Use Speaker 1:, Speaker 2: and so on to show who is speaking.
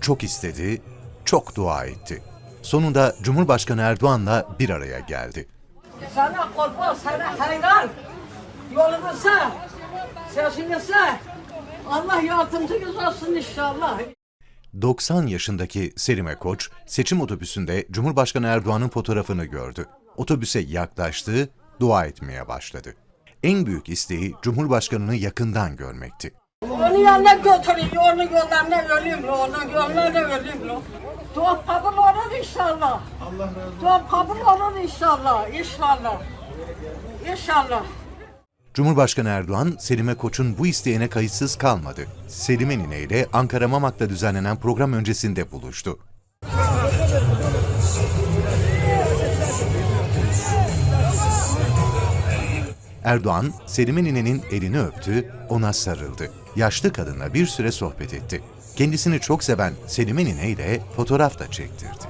Speaker 1: Çok istedi, çok dua etti. Sonunda Cumhurbaşkanı Erdoğan'la bir araya geldi.
Speaker 2: Sana kurban, sana hayran. Yolumuza, sesinize. Allah yardımcınız olsun inşallah.
Speaker 1: 90 yaşındaki Selime Koç, seçim otobüsünde Cumhurbaşkanı Erdoğan'ın fotoğrafını gördü. Otobüse yaklaştı, dua etmeye başladı. En büyük isteği Cumhurbaşkanı'nı yakından görmekti.
Speaker 2: Onu yanına götürün, onun yollarına öleyim lo, onun yollarına öleyim lo. Dua kabul olur inşallah. Allah razı olsun. Dua kabul olur inşallah, inşallah. İnşallah.
Speaker 1: Cumhurbaşkanı Erdoğan, Selime Koç'un bu isteğine kayıtsız kalmadı. Selime Nine ile Ankara Mamak'ta düzenlenen program öncesinde buluştu. Erdoğan, Selime Nine'nin elini öptü, ona sarıldı. Yaşlı kadınla bir süre sohbet etti. Kendisini çok seven Selime Nine ile fotoğraf da çektirdi.